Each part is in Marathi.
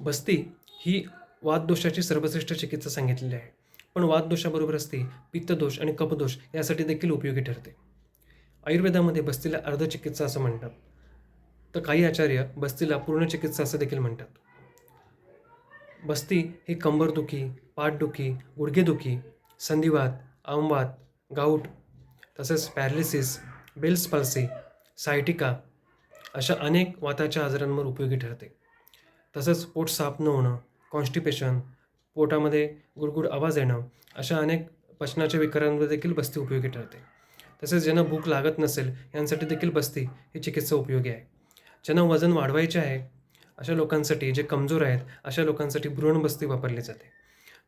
बस्ती ही वातदोषाची सर्वश्रेष्ठ चिकित्सा सांगितलेली आहे. पण वातदोषाबरोबरच ती पित्तदोष आणि कपदोष यासाठी देखील उपयोगी ठरते. आयुर्वेदामध्ये बस्तीला अर्धचिकित्सा असं म्हणतात. तर काही आचार्य बस्तीला पूर्ण चिकित्सा असं देखील म्हणतात. बस्ती ही कंबरदुखी पाठदुखी गुडघेदुखी संधिवात आमवात गाऊट तसेच पॅरालिसिस बेल्स पल्सी सायटिका अशा अनेक वाताच्या आजारांवर उपयोगी ठरते. तसंच पोट साफ न होणं कॉन्स्टिपेशन पोटामध्ये गुडगुड आवाज येणं अशा अनेक पचनाच्या विकारांवर देखील बस्ती उपयोगी ठरते. तसेच ज्यांना भूक लागत नसेल यांसाठी देखील बस्ती ही चिकित्सा उपयोगी आहे. ज्यांना वजन वाढवायचे आहे अशा लोकांसाठी जे कमजोर आहेत अशा लोकांसाठी भ्रूण बस्ती वापरली जाते.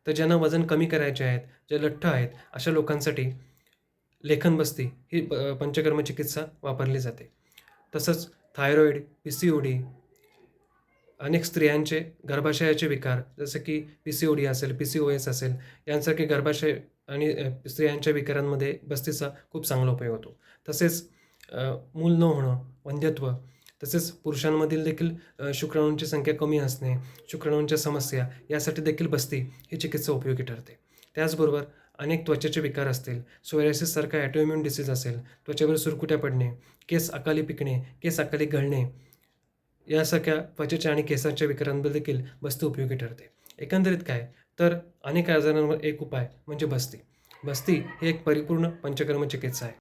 तर ज्यांना वजन कमी करायचे आहेत जे लठ्ठ आहेत अशा लोकांसाठी लेखन बस्ती ही प- पंचकर्म चिकित्सा वापरली जाते. तसंच thyroid P C O D अनेक स्त्रियांचे गर्भाशयाचे विकार जसं की पी सी ओ डी असेल पी सी ओ एस असेल यांसारखे गर्भाशय आणि स्त्रियांच्या विकारांमध्ये बस्तीचा खूप चांगला उपयोग होतो. तसेच मूल न होणं वंध्यत्व तसेच पुरुषांमधील देखील शुक्राणूंची संख्या कमी असणे शुक्राणूंच्या समस्या यासाठी देखील बस्ती ही चिकित्सा उपयोगी ठरते. त्याचबरोबर अनेक त्वचेचे विकार असतील सोयरायसिससारखा ॲटोइम्युन डिसीज असेल त्वचेवर सुरकुट्या पडणे केस अकाली पिकणे केस अकाली गळणे यासारख्या त्वचेच्या आणि केसांच्या विकारांवर देखील बस्ती उपयोगी ठरते. एकंदरीत काय? तर अनेक आजारांवर एक उपाय म्हणजे बस्ती. बस्ती ही एक परिपूर्ण पंचकर्म चिकित्सा आहे.